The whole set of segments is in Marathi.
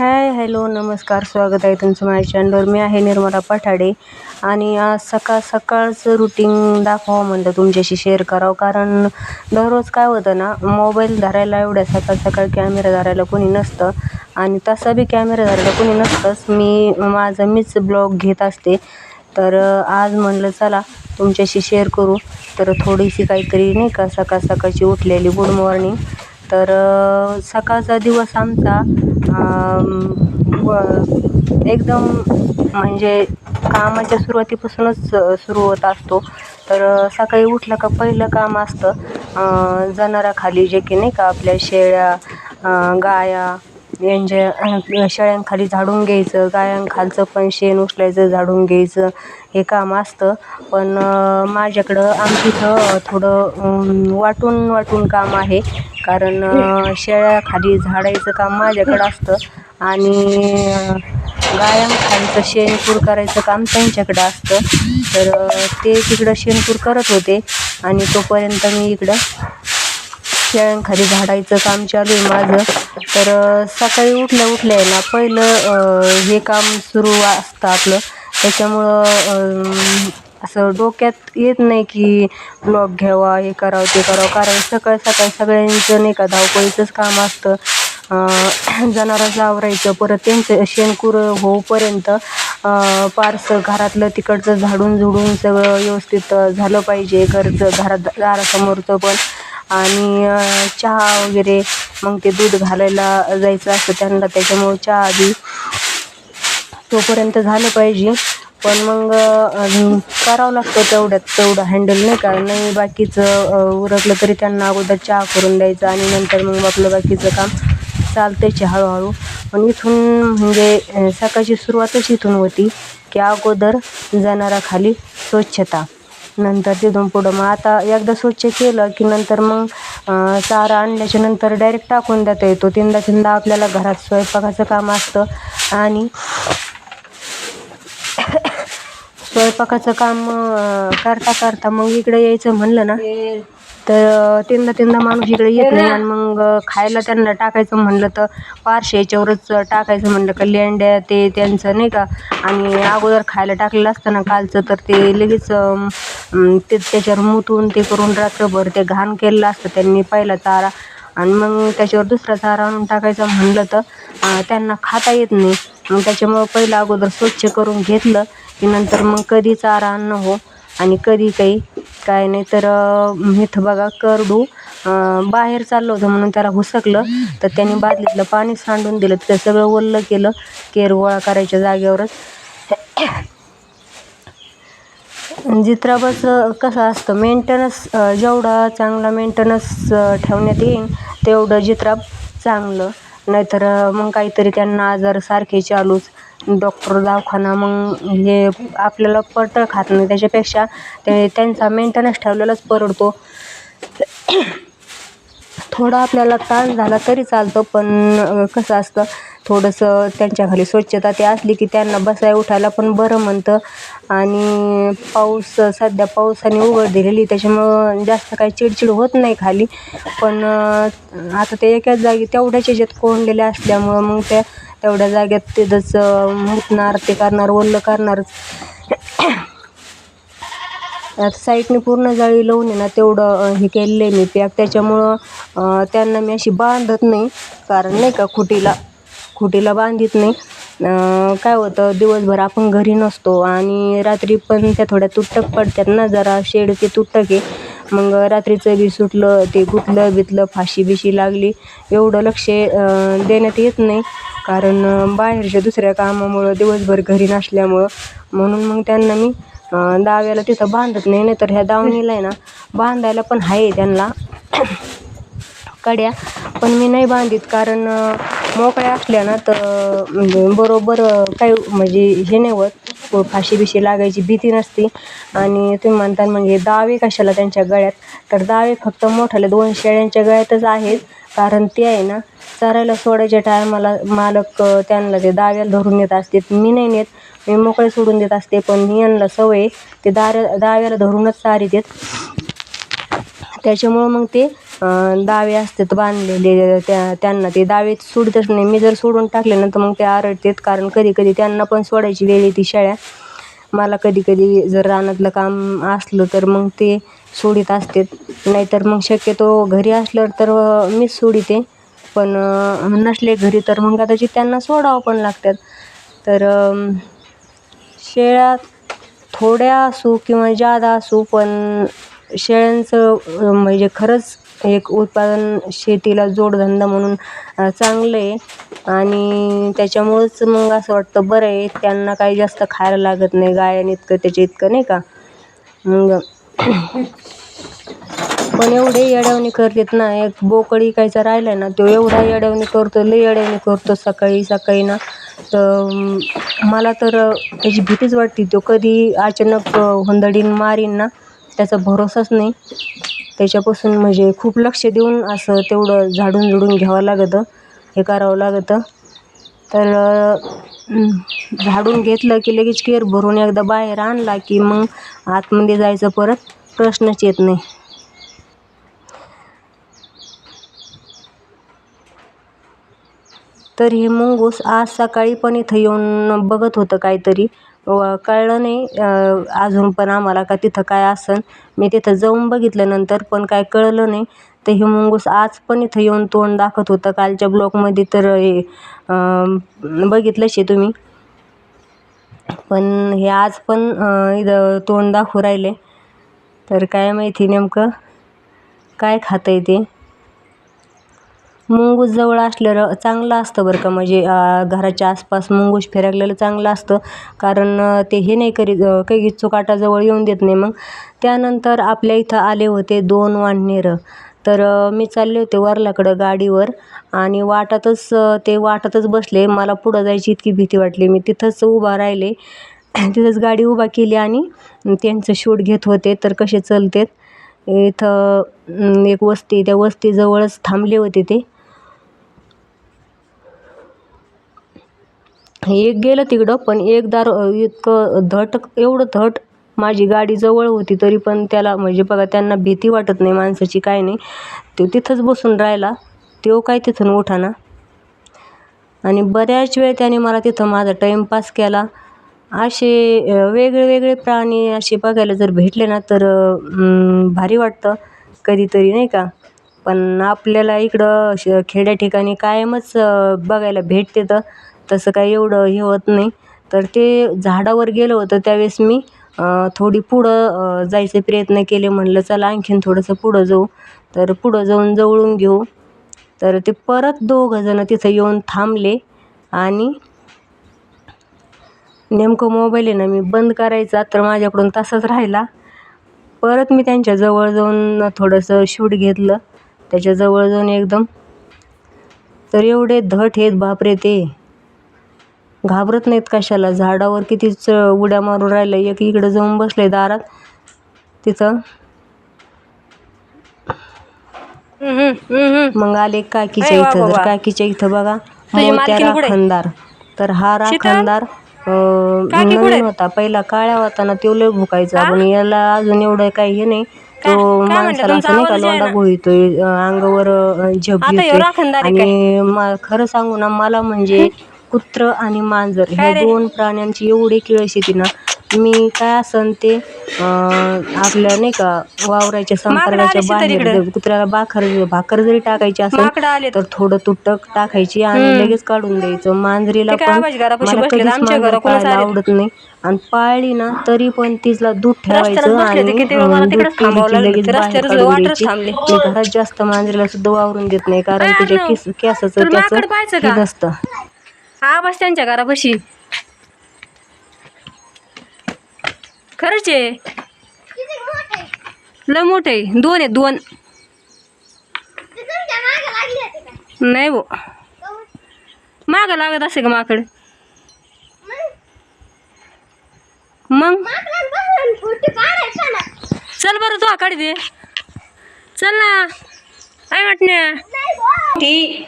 हाय हॅलो नमस्कार स्वागत आहे तुमचं माझ्या चॅनलवर मी आहे निर्मला पठाडे आणि आज सकाळ सकाळचं रुटीन दाखवावं म्हणलं तुमच्याशी शेअर करावं. कारण दररोज काय होतं ना मोबाईल धरायला एवढ्या सकाळ सकाळ कॅमेरा धरायला कोणी नसतं आणि तसा बी कॅमेरा धरायला कोणी नसतंच. मी माझं मीच ब्लॉग घेत असते. तर आज म्हणलं चला तुमच्याशी शेअर करू. तर थोडीशी काहीतरी नाही का सकाळ सकाळची उठलेली गुड मॉर्निंग तर सकाळचा दिवस आमचा एकदम म्हणजे कामाच्या सुरुवातीपासूनच सुरू होत असतो. तर सकाळी उठलं का पहिलं काम असतं जनावराखाली जे की नाही का आपल्या शेळ्या गाया यांच्या शेळ्यांखाली झाडून घ्यायचं गायांखालचं पण शेण उचलायचं झाडून घ्यायचं हे काम असतं. पण माझ्याकडं आमच्या इथं थोडं वाटून वाटून काम आहे. कारण शेळ्याखाली झाडायचं काम माझ्याकडं असतं. आणि गायांखालचं शेणपूर करायचं काम त्यांच्याकडं असतं. तर ते तिकडं शेणपूर करत होते. आणि तोपर्यंत मी इकडं शेळ्यांखाली झाडायचं काम चालू आहे माझं. तर सकाळी उठल्या उठल्या आहे ना पहिलं हे काम सुरू असतं आपलं. त्याच्यामुळं असं डोक्यात येत नाही की ब्लॉग घ्यावा हे करावं ते करावं. कारण सकाळ सकाळ सगळ्यांचं नाही का धावपळीचंच काम असतं. जनावरांचं आवरायचं परत त्यांचं शेणकूर होऊपर्यंत पारसं घरातलं तिकडचं झाडून झुडून सगळं व्यवस्थित झालं पाहिजे. घरचं घरात दारासमोरचं पण. आणि चहा वगैरे मग ते दूध घालायला जायचं असतं त्यांना त्याच्यामुळं चहा आधी तोपर्यंत झालं पाहिजे. पण मग करावं लागतं तेवढ्यात तेवढं हँडल नाही का? नाही बाकीचं उरकलं तरी त्यांना अगोदर चहा करून द्यायचं आणि नंतर मग आपलं बाकीचं काम चालतेच हळूहळू. पण इथून म्हणजे सकाळची सुरुवातच इथून होती की अगोदर जनावराखाली स्वच्छता. नंतर तिथून पुढं मग आता एकदा स्वच्छ केलं की नंतर मग चारा आणल्याच्या नंतर डायरेक्ट टाकून देता येतो. तीनदा तीनदा आपल्याला घरात स्वयंपाकाचं काम असतं आणि स्वयंपाकाचं काम करता करता मग इकडे यायचं म्हणलं ना तर तीनदा तीनदा माणूस इकडे येत नाही आणि मग खायला त्यांना टाकायचं म्हणलं तर पारशे याच्यावरच टाकायचं म्हणलं का लेंड्या ते त्यांचं नाही का? आणि अगोदर खायला टाकलेलं असतं ना कालचं तर ते लगेच ते त्याच्यावर मुतून ते करून रात्रभर ते घाण केलेलं असतं. त्यांनी पहिला चारा आणि मग त्याच्यावर दुसरा चारा आणून टाकायचा म्हणलं तर त्यांना खाता येत नाही. मग त्याच्यामुळं पहिलं अगोदर स्वच्छ करून घेतलं की नंतर मग कधी चारा आणणं हो आणि कधी काही काय नाही तर इथं बघा करडू बाहेर चाललं होतं म्हणून त्याला हुसकलं. तर त्याने बादलीतलं पाणी सांडून दिलं. तर सगळं ओल्लं केलं केर गोळा करायच्या जागेवरच. जित्राबाचं कसं असतं? मेंटेनन्स जेवढा चांगला मेंटेनन्स ठेवण्यात येईल तेवढं चित्राप चांगलं. नाहीतर मग काहीतरी त्यांना आजार सारखे चालूच. डॉक्टर दवाखाना मग हे आपल्याला पटळ खात नाही. त्याच्यापेक्षा ते त्यांचा मेंटेनन्स ठेवलेलाच परवडतो. थोडा आपल्याला त्रास झाला तरी चालतं पण कसं असतं? थोडंसं त्यांच्याखाली स्वच्छता ते असली की त्यांना बसाय उठायला पण बरं म्हणतं. आणि पाऊस सध्या पावसाने उघड दिलेली त्याच्यामुळं जास्त काही चिडचिड होत नाही खाली. पण आता ते एकाच जागी तेवढ्याच ह्याच्यात कोंडलेल्या असल्यामुळं मग त्या तेवढ्या जाग्यात तिथंच मुतणार ते करणार ओलं करणारच आता साईडने पूर्ण जाळी लावून आहे ना तेवढं हे केलेलं आहे मी पॅक. त्याच्यामुळं त्यांना मी अशी बांधत नाही कारण नाही का खुटीला. खुटीला बांधित नाही. काय होतं दिवसभर आपण घरी नसतो आणि रात्री पण त्या थोड्या तुटक पडतात ना जरा शेड ते तुटक. आहे मग रात्रीचं बी सुटलं ते गुतलं बितलं फाशी बिशी लागली. एवढं लक्ष देण्यात येत नाही. कारण बाहेरच्या दुसऱ्या कामामुळं दिवसभर घरी नसल्यामुळं. म्हणून मग त्यांना मी दाव्याला तिथं बांधत नाही. नाही तर ह्या दावणीला आहे ना बांधायला पण आहे त्यांना. कड्या. पण मी नाही बांधित कारण मोकळ्या असल्या ना तर म्हणजे बरोबर काही म्हणजे हे नाही होत. फाशी बिशी लागायची भीती नसते. आणि तुम्ही म्हणता म्हणजे दावे कशाला त्यांच्या गळ्यात? तर दावे फक्त मोठाले दोन शेळ्यांच्या गळ्यातच आहेत. कारण ते आहे ना चरायला सोडायच्या टायमाला मालक त्यांना ते दाव्याला धरून येत असते. मी नाही नेत. मी मोकळे सोडून देत असते. पण यांना सवय ते दार दाव्याला धरूनच चारी देत. त्याच्यामुळं मग ते दावे असतात बांधलेले त्या त्यांना ते दावे सोडतच नाही. मी जर सोडून टाकले ना तर मग ते आरडतात. कारण कधी कधी त्यांना पण सोडायची वेळ येते शाळ्या मला कधी कधी जर रानातलं काम असलं तर मग ते सोडीत असतात. नाहीतर मग शक्यतो घरी असलं तर मीच सोडीते. पण नसले घरी तर मग कदाचित त्यांना सोडावं पण लागतात. तर शेळ्या थोड्या असू किंवा जादा असू पण शेळ्यांचं म्हणजे खरंच एक उत्पादन शेतीला जोडधंदा म्हणून चांगलं आहे आणि त्याच्यामुळंच मग असं वाटतं बरं आहे त्यांना काही जास्त खायला लागत नाही गायन इतकं त्याच्या इतकं नाही का? मग पण एवढे येड्यावणी करतात ना एक बोकळी कायचा राहिला ना तो एवढा येड्यावणी करतो लई येड्यावणी करतो सकाळी सकाळी ना. तर मला तर त्याची भीतीच वाटते तो कधी अचानक हुंदडीन मारीन ना त्याचा भरोसाच नाही. त्याच्यापासून म्हणजे खूप लक्ष देऊन असं तेवढं झाडून झुडून घ्यावं लागतं. हे करावं लागतं. तर झाडून घेतलं की लगेच केअर भरून एकदा बाहेर आणला की मग आतमध्ये जायचं परत प्रश्नच येत नाही. तर हे मुंगूस आज सकाळी पण इथं येऊन बघत होतं काहीतरी. व कळलं नाही अजून पण आम्हाला का तिथं काय असन. मी तिथं जाऊन बघितलं नंतर पण काय कळलं नाही. तर हे मुंगूस आज पण इथं येऊन तोंड दाखवत होतं कालच्या ब्लॉकमध्ये तर हे अं, बघितलंच आहे तुम्ही. पण हे आज पण इथं तोंड दाखवू राहिले. तर काय माहिती नेमकं काय खातं आहे ते? मुंगूस जवळ असलेलं चांगलं असतं बरं का. म्हणजे घराच्या आसपास मुंगूस फिरकलेलं चांगलं असतं. कारण ते हे नाही करीत काही चुकाटाजवळ येऊन देत नाही. मग त्यानंतर आपल्या इथं आले होते दोन वाननेरं तर मी चालले होते वरलाकडं गाडीवर आणि वाटातच ते वाटातच बसले. मला पुढं जायची इतकी भीती वाटली. मी तिथंच उभा राहिले. तिथंच गाडी उभा केली आणि त्यांचं शूट घेत होते. तर कसे चलतेत? इथं एक वस्ती त्या वस्तीजवळच थांबले होते ते. एक गेलं तिकडं पण एक दार इतकं धट एवढं धट माझी गाडी जवळ होती तरी पण त्याला म्हणजे बघा त्यांना भीती वाटत नाही माणसाची काय नाही. तो तिथंच बसून राहिला. तो काय तिथून उठाना? आणि बऱ्याच वेळ त्याने मला तिथं माझा टाईमपास केला. असे वेगळे वेगळे प्राणी असे बघायला जर भेटले ना तर भारी वाटतं. कधीतरी नाही का? पण आपल्याला इकडं श खेड्या ठिकाणी कायमच बघायला भेटते तर तसं काही एवढं हे होत नाही. तर ते झाडावर गेलं होतं त्यावेळेस मी थोडी पुढं जायचे प्रयत्न केले. म्हणलं चला आणखीन थोडंसं पुढं जाऊ. तर पुढं जाऊन जवळून घेऊ. तर ते परत दोघंजणं तिथं येऊन थांबले. आणि नेमकं मोबाईल आहे ना मी बंद करायचा. तर माझ्याकडून तसाच राहिला. परत मी त्यांच्याजवळ जाऊन थोडंसं शूट घेतलं. त्याच्याजवळ जाऊन एकदम तर एवढे धट आहेत बापरे ते. घाबरत नाहीत कशाला. झाडावर कितीच उड्या मारून राहिलं एक इकडं जाऊन बसले दारात. तिथं मग आले काकीच्या इथं. तर बाबा. काकीच्या इथं बघा मोठ्या कुठे? राखणदार तर हा राखणदार? नवीन होता. पहिला काळ्या होता ना तो लय भुकायचा. पण याला अजून एवढं काही हे नाही. तो? माणसाला असं नाही का लोंडा अं, अंगावर झप आणि खरं सांगू ना मला म्हणजे कुत्र आणि मांजर रे? दोन प्राण्यांची एवढी किळस येते ना मी काय असन ते आपल्या नाही का वावराच्या संपर्काच्या बाहेर कुत्र्याला भाकर भाकर जरी टाकायची असेल. तर थोडं तुटक टाकायची आणि लगेच काढून द्यायचं. मांजरीला पण. आवडत नाही. आणि पाळली ना तरी पण तिला दूध ठेवायचं आणि घरात जास्त मांजरीला सुद्धा वावरून देत नाही कारण केस केसाचं त्याचं पाहायचं हे बस त्यांच्या घरापाशी. खरंच आहे. लय मोठे. दोन आहे दोन. नाही भो माग लागत असे का माकड? मग? चल. बरं तू आकाडी दे. चल ना. काय वाटण्या? ठीक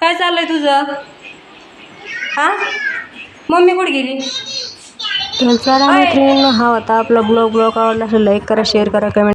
काय चाललंय तुझं? हा? मम्मी कुठे गेली? तर चला मैत्रिणींनो हा होता आपला ब्लॉग ब्लॉग आवडला असेल लाईक करा शेअर करा कमेंट